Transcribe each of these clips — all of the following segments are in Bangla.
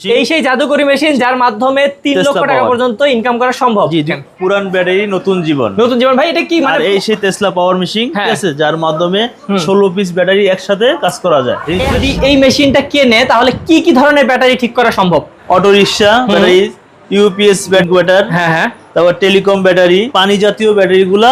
এই সেই জাদুকরি মেশিন যার মাধ্যমে তিন লক্ষ টাকা পর্যন্ত ইনকাম করা সম্ভব। পুরান ব্যাটারি নতুন জীবন। নতুন জীবন। ভাই এটা কি মানে এই সেই টেসলা পাওয়ার মেশিন ঠিক। আছে? যার মাধ্যমে ষোলো পিস ব্যাটারি একসাথে কাজ করা যায়। যদি এই মেশিনটা কেনে তাহলে কি কি ধরনের ব্যাটারি ঠিক করা সম্ভব? Auto rickshaw battery UPS battery হ্যাঁ হ্যাঁ। তারপর টেলিকম ব্যাটারি পানি জাতীয় ব্যাটারি গুলা।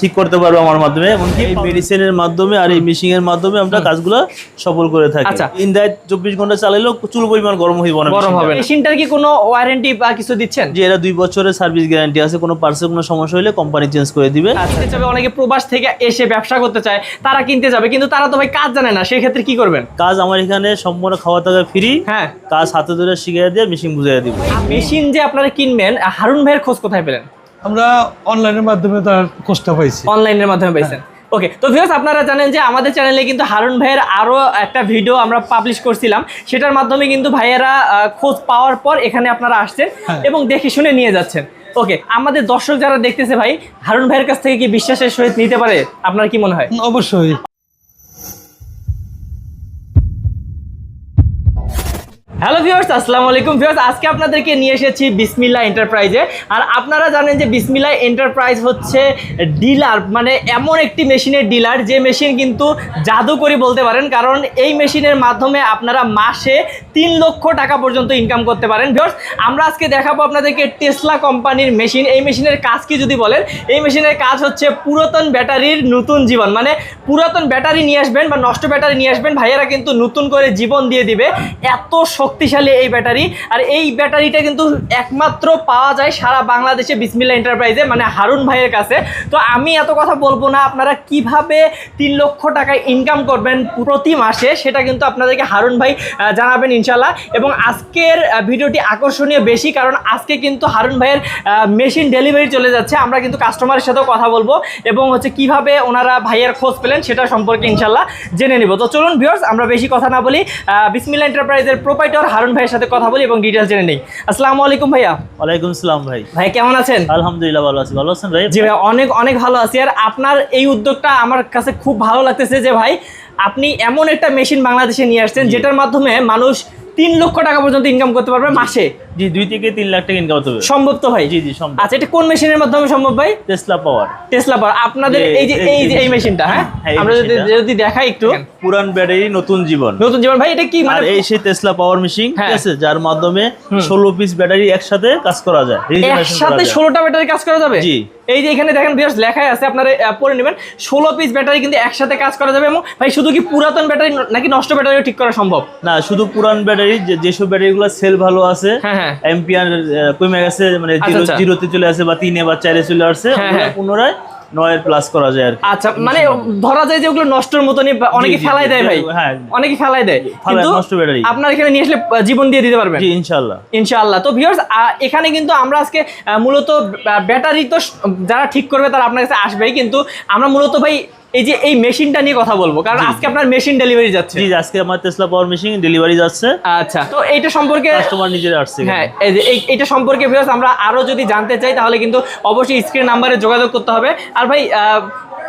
ঠিক করতে পারব আমার মাধ্যমে এমনকি এই মেডিসিনের মাধ্যমে আর এই মেশিন এর মাধ্যমে আমরা কাজগুলো সফল করে থাকি। আচ্ছা। ইনদায় চব্বিশ ঘণ্টা চালাইলেও প্রচুর পরিমাণ গরম হইব না গরম হবে মেশিনটার কি কোনো ওয়ারেন্টি বা কিছু দিচ্ছেন? যে এরা দুই বছরের সার্ভিস গ্যারান্টি আছে কোনো পার্সে কোনো সমস্যা হলে কোম্পানি চেঞ্জ করে দিবে। কিনতে যাবে অনেকে প্রবাস থেকে এসে ব্যবসা করতে চায় তারা কিনতে যাবে কিন্তু তারা তো ভাই কাজ জানে না সেই ক্ষেত্রে কি করবেন? কাজ আমার এখানে সম্পূর্ণ খাওয়া দাওয়া ফ্রি হ্যাঁ। কাজ হাতে ধরে শিখিয়ে দিয়ে মেশিন বুঝিয়ে দিব। মেশিন যে আপনারা কিনবেন হারুন ভাইয়ের খোঁজ কোথায় পেলেন? আমরা অনলাইনের মাধ্যমে তার কোর্সটা পাইছি। অনলাইনের মাধ্যমে পাইছেন। ওকে তো ভিউয়ার্স আপনারা জানেন যে আমাদের চ্যানেলে কিন্তু হারুন ভাইয়ের আরও একটা ভিডিও আমরা পাবলিশ করছিলাম। সেটার মাধ্যমে কিন্তু ভাইয়েরা খোঁজ পাওয়ার পর এখানে আপনারা আসছেন হ্যাঁ। এবং দেখে শুনে নিয়ে যাচ্ছেন। ওকে আমাদের দর্শক যারা দেখতেছে ভাই হারুন ভাইয়ের কাছ থেকে কি বিশ্বাসের সহিত নিতে পারে? আপনার কি মনে হয়? অবশ্যই। হ্যালো ভিউয়ার্স আসসালামু আলাইকুম। ভিউয়ার্স আজকে আপনাদেরকে নিয়ে এসেছি বিসমিল্লা এন্টারপ্রাইজে আর আপনারা জানেন যে বিসমিল্লা এন্টারপ্রাইজ হচ্ছে ডিলার মানে এমন একটি মেশিনের ডিলার যে মেশিন কিন্তু জাদুকরি বলতে পারেন, কারণ এই মেশিনের মাধ্যমে আপনারা মাসে তিন লক্ষ টাকা পর্যন্ত ইনকাম করতে পারেন। ভিউয়ার্স আমরা আজকে দেখাবো আপনাদেরকে টেসলা কোম্পানির মেশিন এই মেশিনের কাজ কি যদি বলেন, এই মেশিনের কাজ হচ্ছে পুরাতন ব্যাটারির নতুন জীবন। মানে পুরাতন ব্যাটারি নিয়ে আসবেন বা নষ্ট ব্যাটারি নিয়ে আসবেন, ভাইয়েরা কিন্তু নতুন করে জীবন দিয়ে দিবে। এত শক্তিশালী এই ব্যাটারি। আর এই ব্যাটারিটা কিন্তু একমাত্র পাওয়া যায় সারা বাংলাদেশে বিসমিল্লা এন্টারপ্রাইজে মানে হারুন ভাইয়ের কাছে। তো আমি এত কথা বলব না, আপনারা কীভাবে তিন লক্ষ টাকা ইনকাম করবেন প্রতি মাসে, সেটা কিন্তু আপনাদেরকে হারুন ভাই জানাবেন ইনশাল্লাহ এবং আজকের ভিডিওটি আকর্ষণীয় বেশি, কারণ আজকে কিন্তু হারুন ভাইয়ের মেশিন ডেলিভারি চলে যাচ্ছে। আমরা কিন্তু কাস্টমারের সাথেও কথা বলব এবং হচ্ছে কীভাবে ওনারা ভাইয়ের খোঁজ পেলেন, সেটা সম্পর্কে ইনশাল্লাহ জেনে নিব। তো চলুন ভিউয়ার্স আমরা বেশি কথা না বলি বিসমিল্লা এন্টারপ্রাইজের প্রোপাইটর হারুন ভাইয়ের সাথে কথা বলি এবং ডিটেলস জেনে নেই। আসসালামু আলাইকুম ভাইয়া। ওয়ালাইকুম সালাম ভাই। ভাই কেমন আছেন? আলহামদুলিল্লাহ ভালো আছি। ভালো আছেন ভাই? জি ভাই অনেক অনেক ভালো আছি। আর আপনার এই উদ্যোগটা আমার কাছে খুব ভালো লাগতেছে যে ভাই আপনি এমন একটা মেশিন বাংলাদেশে নিয়ে আসছেন যেটার মাধ্যমে মানুষ তিন লক্ষ টাকা পর্যন্ত ইনকাম করতে পারবে মাসে। জি দুই থেকে তিন লাখ টাকা ইনকাম হতে হবে। সম্ভব তো ভাই? জি জি সম্ভব। আচ্ছা এটা কোন মেশিনের মাধ্যমে সম্ভব ভাই? টেসলা পাওয়ার টেসলা পাওয়ার আপনাদের এই যে এই- যে এই মেশিনটা হ্যাঁ? হ্যাঁ, আমরা যদি যদি দেখাই একটু। পুরান ব্যাটারি নতুন জীবন। নতুন জীবন। ভাই এটা কি মানে এই সেই টেসলা পাওয়ার মেশিন ঠিক। আছে যার মাধ্যমে ষোলো পিস ব্যাটারি একসাথে কাজ করা যায় একসাথে যায়। ষোলোটা ব্যাটারি কাজ করা যাবে? জি। এই যে এখানে দেখেন বেশ লেখাই আছে আপনারা পরে নেবেন ষোলো পিস ব্যাটারি কিন্তু একসাথে কাজ করা যাবে এবং ভাই শুধু কি পুরাতন ব্যাটারি নাকি নষ্ট ব্যাটারিও ঠিক করা সম্ভব না শুধু পুরান ব্যাটারি যেসব ব্যাটারিগুলো সেল ভালো আছে হ্যাঁ হ্যাঁ এম্পিয়ার কমে গেছে মানে আচ্ছা, জিরো আচ্ছা। জিরোতে চলে আসে বা তিনে বা চারে চলে আসছে হ্যাঁ, হ্যাঁ। পুনরায় নয়ের প্লাস করা যায় আর আচ্ছা মানে ধরা যায় যে ওগুলো নষ্টর মতনই বা অনেকে ফেলাই দেয় ভাই। হ্যাঁ। অনেকে ফেলাই দেয়। কিন্তু নষ্ট ব্যাটারি আপনার এখানে নিয়ে আসলে জীবন দিয়ে দিতে পারবেন। জি ইনশাল্লাহ ইনশাআল্লাহ। তো ভিউয়ার্স এখানে কিন্তু আমরা আজকে মূলত ব্যাটারি তো যারা ঠিক করবে তারা আপনার কাছে আসবেই। কিন্তু আমরা মূলত ভাই এই যে এই মেশিনটা নিয়ে কথা বলব কারণ আজকে আপনার মেশিন ডেলিভারি যাচ্ছে। জি আজকে আমার টেসলা পাওয়ার মেশিন ডেলিভারি যাচ্ছে। আচ্ছা তো এইটা সম্পর্কে কাস্টমার নিজেরা আসছে হ্যাঁ এই যে এই- এইটা সম্পর্কে ভিউয়ার্স আমরা আরও যদি জানতে চাই তাহলে কিন্তু অবশ্যই স্ক্রিন নাম্বারে যোগাযোগ করতে হবে। আর ভাই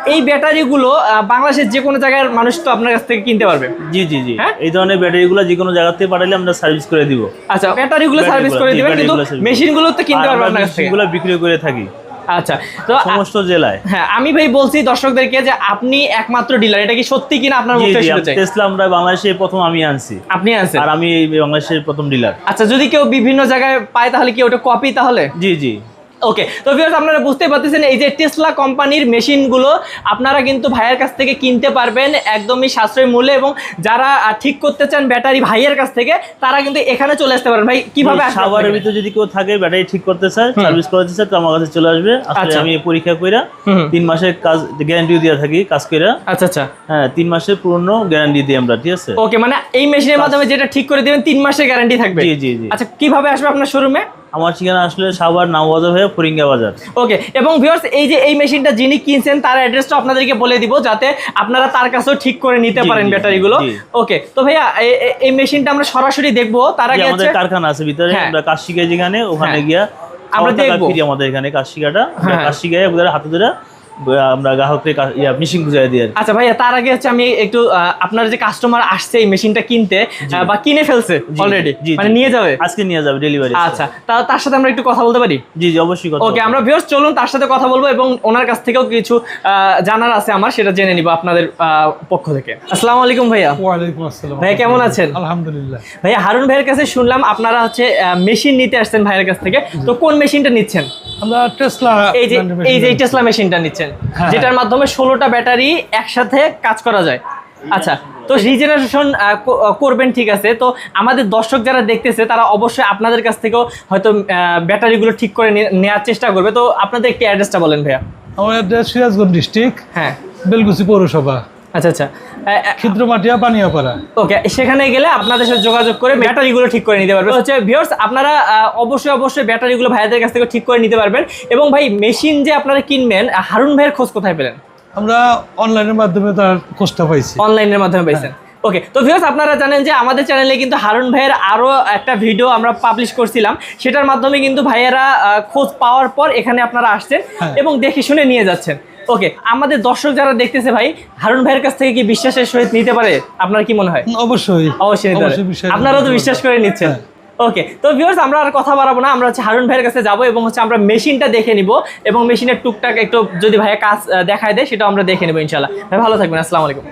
এই ব্যাটারিগুলো বাংলাদেশের যে কোনো জায়গার মানুষ তো আপনার কাছ থেকে কিনতে পারবে। জি জি জি। হ্যাঁ? এই ধরনের ব্যাটারি গুলো যে কোনো জায়গা থেকে পাঠালে আমরা সার্ভিস করে দিব। আচ্ছা ব্যাটারিগুলো সার্ভিস করে দিবেন কিন্তু ব্যাটারিগুলো মেশিনগুলো তো কিনতে পারবে আপনার কাছ থেকে। বিক্রি করে থাকি। আচ্ছা তো সমস্ত জেলায়। হ্যাঁ আমি ভাই বলছি দর্শকদেরকে যে আপনি একমাত্র ডিলার এটা কি সত্যি কিনা আপনার মুখে শুনতে চাই টেসলা আমরা বাংলাদেশে প্রথম আমি আনছি। আপনি আনছেন? আর আমি বাংলাদেশের প্রথম ডিলার। আচ্ছা যদি কেউ বিভিন্ন জায়গায় পায় তাহলে কি ওটা কপি তাহলে? জি জি। ওকে তো ভিউয়ার্স আপনারা বুঝতে পারতেছেন এই যে টেসলা কোম্পানির মেশিনগুলো আপনারা কিন্তু ভাইয়ের কাছ থেকে কিনতে পারবেন একদমই সাশ্রয় মূল্যে এবং যারা ঠিক করতে চান ব্যাটারি ভাইয়ের কাছ থেকে তারা কিন্তু এখানে চলে আসতে পারেন ভাই কীভাবে সাভারের ভিতরে যদি কেউ থাকে ব্যাটারি ঠিক করতে চায় সার্ভিস করাতে চায় তো আমার কাছে চলে আসবে। আসলে আচ্ছা। আমি পরীক্ষা কইরা। তিন মাসের কাজ গ্যারান্টি দিয়ে থাকি কাজ কইরা। আচ্ছা আচ্ছা। হ্যাঁ তিন মাসের পুরনো গ্যারান্টি দিই আমরা ঠিক আছে? ওকে মানে এই মেশিনের মাধ্যমে যেটা ঠিক করে দিবেন তিন মাসের গ্যারান্টি থাকবে? জি জি জি। আচ্ছা কীভাবে আসবে আপনার শোরুমে আমার ঠিকানা আসলে সাবার নামবাজার হয়ে ফরিঙ্গা বাজার ওকে এবং ভিউয়ার্স এই যে এই মেশিনটা যিনি কিনছেন তার অ্যাড্রেসটা আপনাদেরকে বলে দিব যাতে আপনারা তার কাছেও ঠিক করে নিতে পারেন ব্যাটারিগুলো ওকে তো ভাইয়া এই মেশিনটা আমরা সরাসরি দেখব তার আগে আমাদের কারখানা আছে ভিতরে হ্যাঁ। আমরা কাজ যেখানে ওখানে হ্যাঁ। গিয়া আমরা দেখব। আমাদের এখানে কাজ শিখাটা আমরা হ্যাঁ। কাজ শিখাই ওদের হাতে ধরে আমরা গ্রাহককে মেশিন বুঝাই দিই আচ্ছা ভাইয়া তার আগে হচ্ছে আমি একটু আপনার যে কাস্টমার আসছে এই মেশিনটা কিনতে বা কিনে ফেলছে অলরেডি মানে নিয়ে যাবে? আজকে নিয়ে যাবে ডেলিভারি আচ্ছা তার সাথে আমরা একটু কথা বলতে পারি? জি জি অবশ্যই কথা ওকে আমরা ভিউয়ার্স চলুন তার সাথে কথা বলব এবং ওনার কাছ থেকেও কিছু জানার আছে আমার সেটা জেনে নিব আপনাদের আহ, পক্ষ থেকে। আসসালামু আলাইকুম ভাইয়া। ওয়ালাইকুম আসসালাম। ভাইয়া কেমন আছেন? আলহামদুলিল্লাহ। ভাইয়া হারুন ভাইয়ের কাছে শুনলাম আপনারা হচ্ছে মেশিন নিতে আসছেন ভাইয়ের কাছ থেকে। তো কোন মেশিনটা নিচ্ছেন? আমরা টেসলা এই যে এই যে টেসলা মেশিনটা নিচ্ছেন। যেটার মাধ্যমে ষোলোটা ব্যাটারি একসাথে কাজ করা যায়। আচ্ছা তো রিজেনারেশন করবেন ঠিক আছে। তো আমাদের দর্শক যারা দেখতেছে তারা অবশ্যই আপনাদের কাছ থেকেও হয়তো ব্যাটারিগুলো ঠিক করে নেওয়ার চেষ্টা করবে। তো আপনাদের একটি অ্যাড্রেসটা বলেন ভাইয়া। আমার অ্যাড্রেস সিরাজগঞ্জ ডিস্ট্রিক্ট হ্যাঁ। বেলকুচি পৌরসভা। আচ্ছা আচ্ছা। ক্ষিদ্রমাটিয়া পানিয়াপাড়া ওকে সেখানে গেলে আপনাদের সাথে যোগাযোগ করে ব্যাটারিগুলো ঠিক করে নিতে পারবেন। হচ্ছে ভিউয়ার্স আপনারা অবশ্যই অবশ্যই ব্যাটারিগুলো ভাইয়াদের কাছ থেকে ঠিক করে নিতে পারবেন। এবং ভাই মেশিন যে আপনারা কিনবেন হারুন ভাইয়ের খোঁজ কোথায় পেলেন? আমরা অনলাইনের মাধ্যমে তার খোঁজটা পাইছি। অনলাইনের মাধ্যমে পাইছেন। ওকে তো ভিউয়ার্স আপনারা জানেন যে আমাদের চ্যানেলে কিন্তু হারুন ভাইয়ের আরও একটা ভিডিও আমরা পাবলিশ করছিলাম। সেটার মাধ্যমে কিন্তু ভাইয়েরা খোঁজ পাওয়ার পর এখানে আপনারা আসছেন হ্যাঁ। এবং দেখে শুনে নিয়ে যাচ্ছেন। ওকে আমাদের দর্শক যারা দেখতেছে ভাই হারুন ভাইয়ের কাছ থেকে কি বিশ্বাসের সহিত নিতে পারে? আপনার কি মনে হয়? অবশ্যই। অবশ্যই নিতে পারে। আপনারাও তো বিশ্বাস করে নিচ্ছেন। হ্যাঁ। ওকে তো ভিউয়ার্স আমরা আর কথা বাড়াবো না। আমরা হচ্ছে হারুন ভাইয়ের কাছে যাব এবং হচ্ছে আমরা মেশিনটা দেখে নিব এবং মেশিনের টুকটাক একটু যদি ভাইয়া কাজ দেখায় দেয় সেটা আমরা দেখে নেব ইনশাল্লাহ ভাই ভালো থাকবেন। আসসালামু আলাইকুম।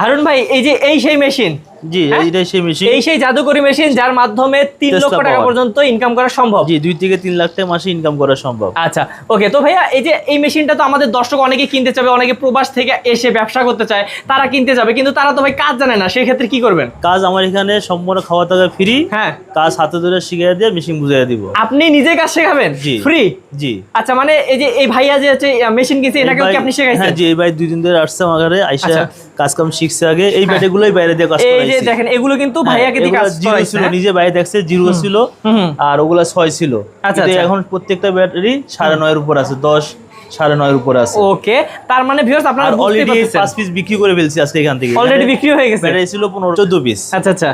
হারুন ভাই এই যে এই সেই মেশিন জি হ্যাঁ? এইটাই সেই মেশিন এই সেই জাদুকরি মেশিন যার মাধ্যমে তিন লক্ষ টাকা পর্যন্ত ইনকাম করা সম্ভব। জি দুই থেকে তিন লাখ টাকা মাসে ইনকাম করা সম্ভব। আচ্ছা ওকে তো ভাইয়া এই যে এই মেশিনটা তো আমাদের দর্শক অনেকে কিনতে চাবে অনেকে প্রবাস থেকে এসে ব্যবসা করতে চায় তারা কিনতে যাবে কিন্তু তারা তো ভাই কাজ জানে না সেই ক্ষেত্রে কি করবেন? কাজ আমার এখানে সম্পূর্ণ খাওয়া দাওয়া ফ্রি হ্যাঁ। কাজ হাতে ধরে শিখিয়ে দিয়ে মেশিন বুঝিয়ে দিব। আপনি নিজে কাজ শেখাবেন? জি। ফ্রি জি। আচ্ছা মানে এই যে এই ভাইয়া যে হচ্ছে মেশিন কিনছে এটাকেও এই কি ভাই- আপনি শেখাইছেন? হ্যাঁ জি এই ভাই দুই দিন ধরে আসছে আমার ঘরে আইসা আচ্ছা। কাজ কাম শিখছে আগে এই ব্যাটারিগুলোই বাইরে দিয়ে কাজ এই যে দেখেন এগুলো কিন্তু ভাইয়াকে দিয়ে হ্যাঁ, কাজ জিরো করাইছে ছিল? নিজে বাইরে দেখছে জিরো ছিল আর ওগুলা ছয় ছিল। আচ্ছা, কিন্তু আচ্ছা। এখন প্রত্যেকটা ব্যাটারি সাড়ে নয়ের উপর আছে দশ সাড়ে নয়ের উপর আছে। ওকে তার মানে ভিউয়ার্স আপনারা অলরেডি পাঁচ পিস বিক্রি করে ফেলছি আজকে এখান থেকে। অলরেডি বিক্রি হয়ে গেছে। ব্যাটারি ছিল পনেরো চোদ্দ পিস আচ্ছা আচ্ছা।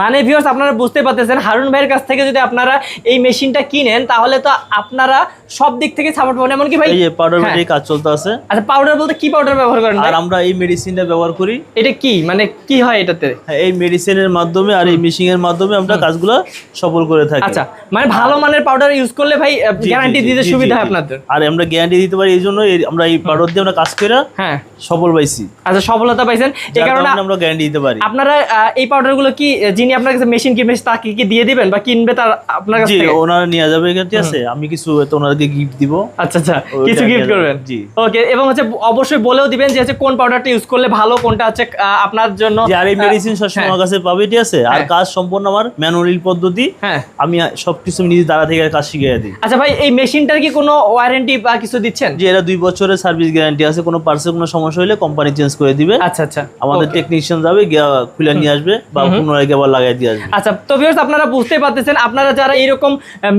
মানে ভিউয়ার্স আপনারা বুঝতে পারতেছেন হারুন ভাইয়ের কাছ থেকে যদি আপনারা এই মেশিনটা কিনেন তাহলে তো আপনারা সব দিক থেকে সাপোর্ট পাবেন। এমনকি ভাই এই পাউডার হ্যাঁ। কাজ চলতে আছে আচ্ছা পাউডার বলতে কি পাউডার ব্যবহার করেন আর আমরা এই মেডিসিনটা ব্যবহার করি। এটা কি? মানে কি হয় এটাতে? হ্যাঁ, এই মেডিসিনের মাধ্যমে আর এই মেশিং এর মাধ্যমে আমরা কাজগুলো সফল করে থাকি। আচ্ছা মানে ভালো মানের পাউডার ইউজ করলে ভাই গ্যারান্টি দিতে সুবিধা হয়। আপনাদের। আর আমরা গ্যারান্টি দিতে পারি এই জন্য আমরা এই পাউডার দিয়ে আমরা কাজ করে হ্যাঁ। সফল পাইছি। আচ্ছা সফলতা পাইছেন। এই কারণে আমরা গ্যারান্টি দিতে পারি। আপনারা এই পাউডারগুলো কি যিনি আপনার কাছে মেশিন কিনবে তাকে কি দিয়ে দিবেন বা কিনবে তার আপনার কাছ জি ওনারা নিয়ে যাবে এখান ঠিক আছে। আমি কিছু ওনাদেরকে গিফট দিব। আচ্ছা আচ্ছা কিছু গিফট করবেন। জি। ওকে এবং হচ্ছে অবশ্যই বলেও দিবেন যে হচ্ছে কোন পাউডারটা ইউজ করলে ভালো কোনটা হচ্ছে আপনার জন্য আর এই মেডিসিন সবসময় হ্যাঁ, আমার কাছে পাবে ঠিক আছে? আর হ্যাঁ। কাজ সম্পূর্ণ আমার ম্যানুয়াল পদ্ধতি হ্যাঁ। আমি সবকিছু নিজে দ্বারা থেকে কাজ শিখিয়ে দিই। আচ্ছা ভাই এই মেশিনটার কি কোনো ওয়ারেন্টি বা কিছু দিচ্ছেন? যে এরা দুই বছরের সার্ভিস গ্যারান্টি আছে কোনো পার্সে কোনো সমস্যা হলে কোম্পানি চেঞ্জ করে দিবে। আচ্ছা আচ্ছা। আমাদের টেকনিশিয়ান যাবে গিয়া খুলে নিয়ে আসবে বা পুনরায় গিয়ে আবার লাগাই দিয়ে আসবে। আচ্ছা তো ভিউয়ার্স আপনারা বুঝতে পারতেছেন আপনারা যারা এইরকম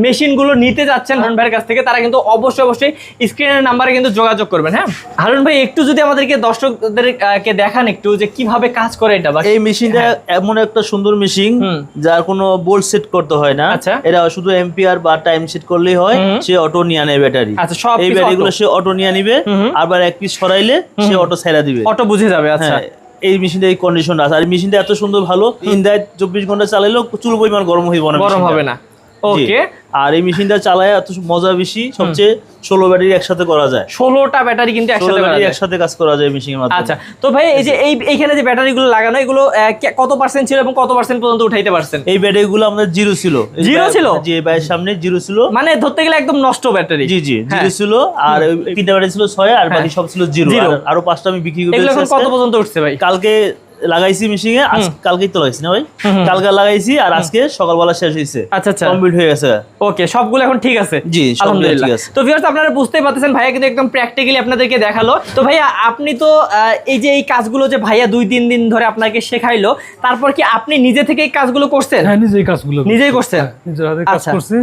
মেশিনগুলো নিতে যাচ্ছেন হারুন ভাইয়ের কাছ থেকে তারা কিন্তু অবশ্যই অবশ্যই স্ক্রিনের নাম্বারে কিন্তু যোগাযোগ করবেন হ্যাঁ? হারুন ভাই একটু যদি আমাদেরকে দর্শকদেরকে দেখান একটু যে কীভাবে কাজ করে এটা বা এই মেশিনটা এমন একটা সুন্দর মেশিন যার কোনো বোল্ট সেট করতে হয় না। আচ্ছা। এটা শুধু এম্পিয়ার বা টাইম সেট করলেই হয় সে অটো নিয়ে আনে ব্যাটারি। আচ্ছা, সব এই ব্যাটারিগুলো সে অটো নিয়ে নিবে। আবার এক পিস সরাইলে সে অটো ছাইরা দিবে। অটো বুঝে যাবে আচ্ছা। হ্যাঁ এই মেশিনটা এই কন্ডিশন আছে। আর এই মেশিনটা এত সুন্দর ভালো ইনদায় চব্বিশ ঘণ্টা চালাইলেও চুল পরিমাণ গরম হইব না গরম হবে না। ওকে আর এই মেশিনটা চালায় এত মজা বেশি সবচেয়ে ষোলো ব্যাটারি একসাথে করা যায়। ষোলোটা ব্যাটারি কিন্তু একসাথে ব্যাটারি একসাথে কাজ করা যায় মেশিনের মাধ্যমে। আচ্ছা তো ভাই এই যে এই এইখানে যে ব্যাটারিগুলো লাগানো এগুলো কত পার্সেন্ট ছিল এবং কত পার্সেন্ট পর্যন্ত উঠাইতে পারছেন? এই ব্যাটারিগুলো আমাদের জিরো ছিল। জিরো ছিল? জি এই ব্যাটের সামনে জিরো ছিল। মানে ধরতে গেলে একদম নষ্ট ব্যাটারি। জি জি হ্যাঁ। জিরো ছিল আর তিনটা ব্যাটারি ছিল ছয় আর বাকি সব ছিল জিরো। আরও পাঁচটা আমি বিক্রি করে কত পর্যন্ত উঠছে ভাই? কালকে লাগাইছি মেশিনে আজ কালকেই তো লাগাইছি না ভাই? কালকে লাগাইছি আর আজকে সকালবেলা শেষ হয়েছে। আচ্ছা আচ্ছা। কমপ্লিট হয়ে গেছে। ওকে সবগুলো এখন ঠিক আছে? জি, সবগুলো আলহামদুলিল্লাহ। ঠিক আছে। তো ভিউয়ার্স আপনারা বুঝতেই পারতেছেন ভাইয়া কিন্তু একদম প্র্যাকটিক্যালি আপনাদেরকে দেখাল। তো ভাইয়া আপনি তো আহ, এই যে এই কাজগুলো যে ভাইয়া দুই তিন দিন ধরে আপনাকে শেখাইলো তারপর কি আপনি নিজে থেকে এই কাজগুলো করছেন? হ্যাঁ নিজেই কাজগুলো নিজেই করছেন? নিজের হাতে কাজ আচ্ছা। করছি।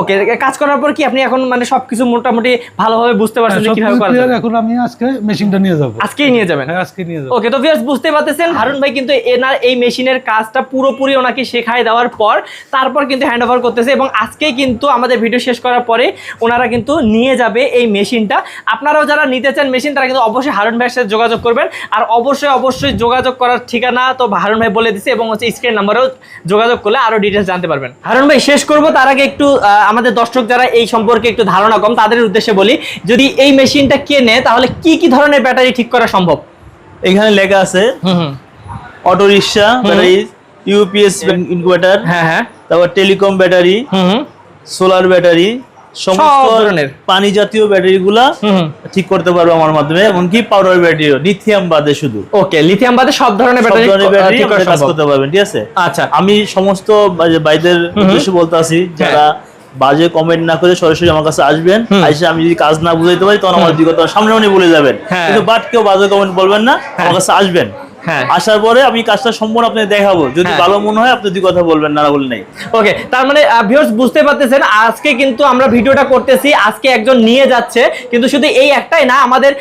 ওকে কাজ করার পর কি আপনি এখন মানে সবকিছু মোটামুটি ভালোভাবে বুঝতে পারছেন যে হ্যাঁ, কীভাবে করা যাবে? এখন আমি আজকে মেশিনটা নিয়ে যাব। আজকেই নিয়ে যাবেন? হ্যাঁ আজকে নিয়ে যাব। ওকে তো ভিউয়ার্স বুঝতে পারতেছেন? হারুন ভাই কিন্তু এনার এই মেশিনের কাজটা পুরোপুরি ওনাকে শেখায় দেওয়ার পর তারপর কিন্তু হ্যান্ড ওভার করতেছে এবং আজকেই কিন্তু আমাদের ভিডিও শেষ করার পরে ওনারা কিন্তু নিয়ে যাবে এই মেশিনটা। আপনারাও যারা নিতে চান মেশিন তারা কিন্তু অবশ্যই হারুন ভাইয়ের সাথে যোগাযোগ করবেন। আর অবশ্যই অবশ্যই যোগাযোগ করার ঠিকানা তো হারুন ভাই বলে দিছে এবং হচ্ছে স্ক্রিন নাম্বারেও যোগাযোগ করলে আরও ডিটেলস জানতে পারবেন। হারুন ভাই শেষ করব তার আগে একটু আমাদের দর্শক যারা এই সম্পর্কে একটু ধারণা কম তাদের উদ্দেশ্যে বলি যদি এই মেশিনটা কেনে তাহলে কি কি ধরনের ব্যাটারি ঠিক করা সম্ভব? এখানে লেখা আছে হুম হুম। Auto rickshaw battery UPS inverter হ্যাঁ। হ্যাঁ তারপর টেলিকম ব্যাটারি সোলার ব্যাটারি সমস্ত ধরনের। পানি জাতীয় ব্যাটারিগুলা হুম হুম। ঠিক করতে পারব আমার মাধ্যমে এমনকি পাউডার ব্যাটারিও লিথিয়াম বাদে শুধু। ওকে লিথিয়াম বাদে সব ধরনের ব্যাটারি ব্যাটারি কাজ করতে পারবেন ঠিক আছে? আচ্ছা। আমি সমস্ত বা- ভাইদের উদ্দেশ্যে বলতে আছি যারা বাজে কমেন্ট না করে সরাসরি আমার কাছে আসবেন। আইসে আমি যদি কাজ না বুঝাইতে পারি তখন আমার বিগত সামনে উনি বলে যাবেন। হ্যাঁ। কিন্তু বাট কেউ বাজে কমেন্ট বলবেন না আমার কাছে আসবেন। হ্যাঁ আসার পরে আমি কাজটা সম্পূর্ণ আপনাকে দেখাবো। যদি হ্যাঁ। ভালো মনে হয় আপনি দুই কথা বলবেন না বলে নেই। ওকে তার মানে ভিউয়ার্স বুঝতে পারতেছেন আজকে কিন্তু আমরা ভিডিওটা করতেছি আজকে একজন নিয়ে যাচ্ছে কিন্তু শুধু এই একটাই না আমাদের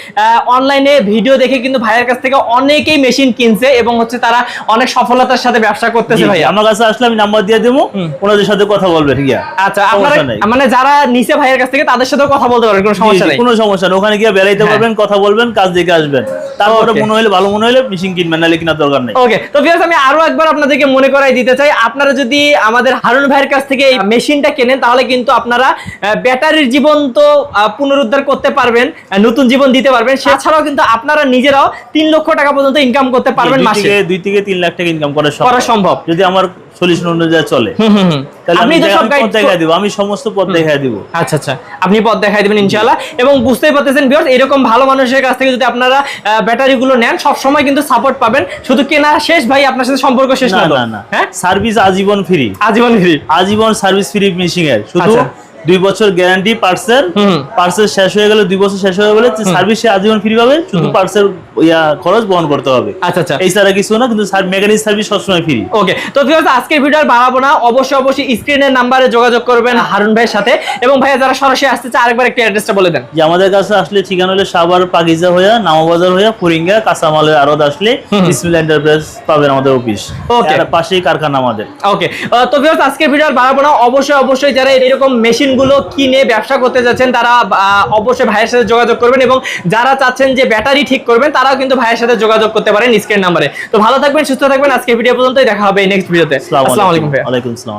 অনলাইনে ভিডিও দেখে কিন্তু ভাইয়ের কাছ থেকে অনেকেই মেশিন কিনছে এবং হচ্ছে তারা অনেক সফলতার সাথে ব্যবসা করতেছে জি, আমার কাছে আসলে আমি নাম্বার দিয়ে দেবো ওনাদের সাথে কথা বলবেন ঠিক আছে? আচ্ছা আপনারা মানে যারা নিচে ভাইয়ের কাছ থেকে তাদের সাথেও কথা বলতে পারবেন কোনো সমস্যা নেই। কোনো সমস্যা নেই। ওখানে গিয়ে বেড়াইতে হ্যাঁ। পারবেন কথা বলবেন কাজ দেখে আসবেন। তারপরে মনে হলে ভালো মনে হলে মেশিন কিনবেন নাহলে কেনার দরকার নেই। ওকে তো ভিউয়ার্স আমি আরও একবার আপনাদেরকে মনে করাই দিতে চাই আপনারা যদি আমাদের হারুন ভাইয়ের কাছ থেকে এই মেশিনটা কেনেন তাহলে কিন্তু আপনারা ব্যাটারির জীবন তো পুনরুদ্ধার করতে পারবেন নতুন জীবন দিতে পারবেন সেছাড়াও কিন্তু আপনারা নিজেরাও তিন লক্ষ টাকা পর্যন্ত ইনকাম করতে পারবেন মাসে। দুই থেকে তিন লাখ টাকা ইনকাম করা সম্ভব। যদি আমার সলিউশন অনুযায়ী চলে। আমি তো সব গাইড দেখাই দিব আমি সমস্ত পথ দেখাই দিব। আচ্ছা আচ্ছা। আপনি পথ দেখাই দিবেন ইনশাআল্লাহ। এবং বুঝতেই পারতেছেন ভিউয়ার্স এরকম ভালো মানুষের কাছ থেকে যদি আপনারা ব্যাটারি গুলো নেন সব সময় কিন্তু সাপোর্ট পাবেন। শুধু কেনা শেষ ভাই আপনার সাথে সম্পর্ক শেষ না না না না। হ্যাঁ? সার্ভিস আজীবন ফ্রি আজীবন ফ্রি আজীবন সার্ভিস ফ্রি মেশিং এর শুধু আচ্ছা। দুই বছর গ্যারান্টি পার্সেল পার্সেল শেষ হয়ে গেলে দুই বছর শেষ হয়ে গেলে সার্ভিস আজীবন ফ্রি পাবে শুধু পার্সেল ইয়া খরচ বহন করতে হবে। আচ্ছা আচ্ছা। এই ছাড়া কিছু না কিন্তু মেকানিক সার্ভিস সবসময় ফ্রি ওকে তো ভিউয়ার্স আজকের ভিডিও আর বাড়াবো না। অবশ্যই অবশ্যই স্ক্রিনের নাম্বারে যোগাযোগ করবেন হারুন ভাইয়ের সাথে। এবং ভাইয়া যারা সরাসরি আসতে চায় আরেকবার একটু অ্যাড্রেসটা বলে দেন। যে আমাদের কাছে আসলে ঠিকানা হলে সাভার পাকিজা হইয়া নামাবাজার হইয়া ফরিঙ্গা কাঁচামালের আড়ত আসলে ইসমিল এন্টারপ্রাইজ পাবেন আমাদের অফিস ওকে এর পাশেই কারখানা আমাদের। ওকে তো ভিউয়ার্স আজকের ভিডিও আর বাড়াবো না। অবশ্যই অবশ্যই যারা এরকম মেশিনগুলো কিনে ব্যবসা করতে যাচ্ছেন তারা অবশ্যই ভাইয়ের সাথে যোগাযোগ করবেন এবং যারা চাচ্ছেন যে ব্যাটারি ঠিক করবেন তারাও কিন্তু ভাইয়ের সাথে যোগাযোগ করতে পারেন স্ক্রিন নাম্বারে। তো ভালো থাকবেন সুস্থ থাকবেন আজকে ভিডিও পর্যন্তই দেখা হবে নেক্সট ভিডিওতে। আসসালামু আলাইকুম ভাইয়া। ওয়ালাইকুম আসসালাম।